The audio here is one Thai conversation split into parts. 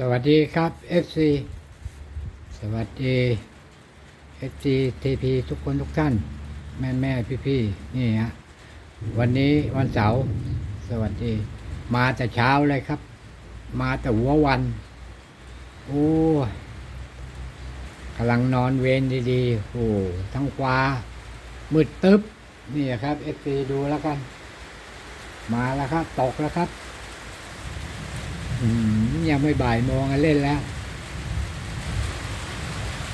สวัสดีครับ FC สวัสดี FC TP ทุกคนทุกท่าน แม่แม่พี่พี่นี่ฮะวันนี้วันเสาร์สวัสดี มาแต่เช้าเลยครับ มาแต่หัววัน โอ้กำลังนอนเวรดีๆโอ้ทั้งฟ้ามืดตึ๊บนี่ครับ FC ดูแล้วกัน มาแล้วครับ ตกแล้วครับ ยังไม่บ่ายโมงอะเล่นแล้ว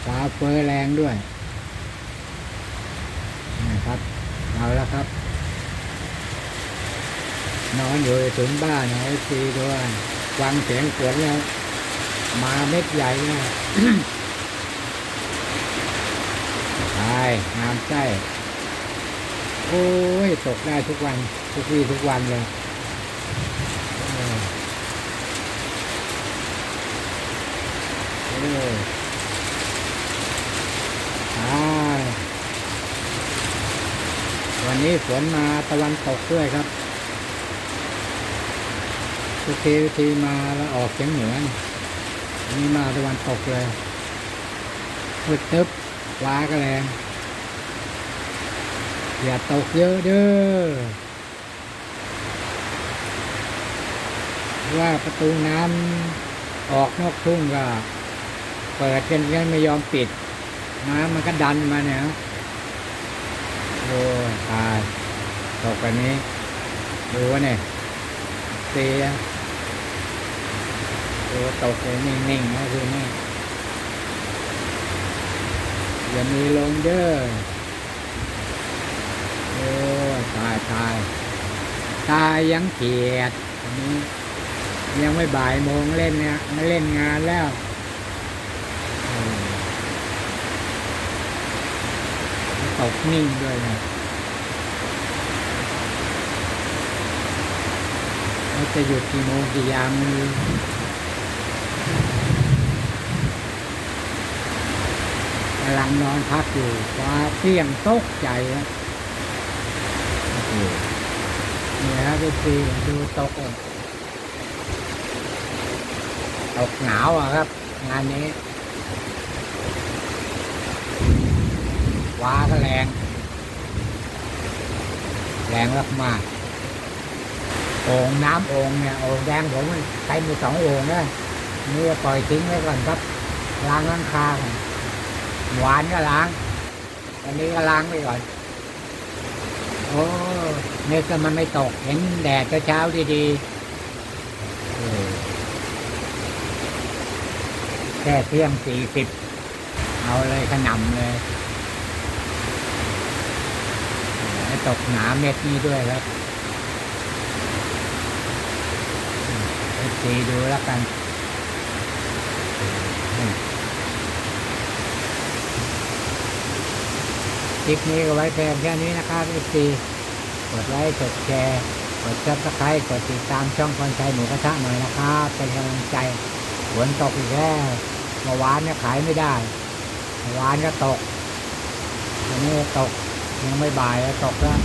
ฟ้าเฟ้อแรงด้วยนะครับ เอาแล้วครับ นอนอยู่ถึงบ้านไอซีด้วยฟังเสียงฝนแล้ว มาเม็ดใหญ่นะใช่งามไส้โอ้ย ตกได้ทุกวัน ทุกวี่ทุกวันเลยเออ โอ้อ่วันนี้ฝนมาตะวันตกด้วยครับทุกทีทีมาแล้วออกเฉียงเหนือนนี้มาตะวันตกเลยมืดตึ๊บฟ้าก็แรงอย่าตกเยอะเด้อว่าประตูน้ำออกนอกทุ่งก็ เปิดกันยังไม่ยอมปิดน้ำมันก็ดันมาเนี่ยโอ้ตายตกแบบนี้ดูวะเนี่ยเสียดูตกเลยนิ่งๆนะคือนี่อย่ามีลงเด้อโอ้ตายตายตายยังเกียดอันนี้ยังไม่บ่ายโมงเล่นเนี่ยไมาเล่นงานแล้ว ตกนิ่งด้วยนะแล้วจะหยุดกี่โมงกี่ยามไมืออกำลังนอนพักอยู่ฟ้าเปรี้ยงตกใจนะโอ้โหนี่ครับพี่ปีดูตกอะตกหนาวอะครับ งานนี้ ว้าก็แรง แรงมากมากๆโอ่งน้ำโอ่งเนี่ยโอ่งแดงผมใช้มีสองโอ่งนะนี่ปล่อยทิ้งไว้ก่อนครับ ล้างล้างคาก่อนหวานก็ล้าง อันนี้ก็ล้างไปก่อน โอ้เนี่ยก็มันไม่ตก เห็นแดดเช้าๆดีๆแค่เที่ยงสี่สิบ เอาเลยขนำเลย ให้ ตกหนาเม็ดนี้ด้วยครับเอซีดูแล้วกันคลิปนี้ก็ไว้เพียงแค่นี้นะครับเอซีกดไลค์กดแชร์ กดซับสไครต์กดติดตามช่องคนใจหมูกระทะหน่อยนะครับเป็นกำลังใจฝนตกอีกแล้วเมื่อวานเนี่ยขายไม่ได้เมื่อวานก็ตกวันนี้ตก ยังไม่บ่ายตกแล้ว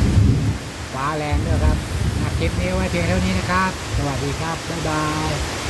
ฟ้าแรงด้วยครับคลิปนี้ไว้เพียงเท่านี้นะครับ สวัสดีครับ บ๊ายบาย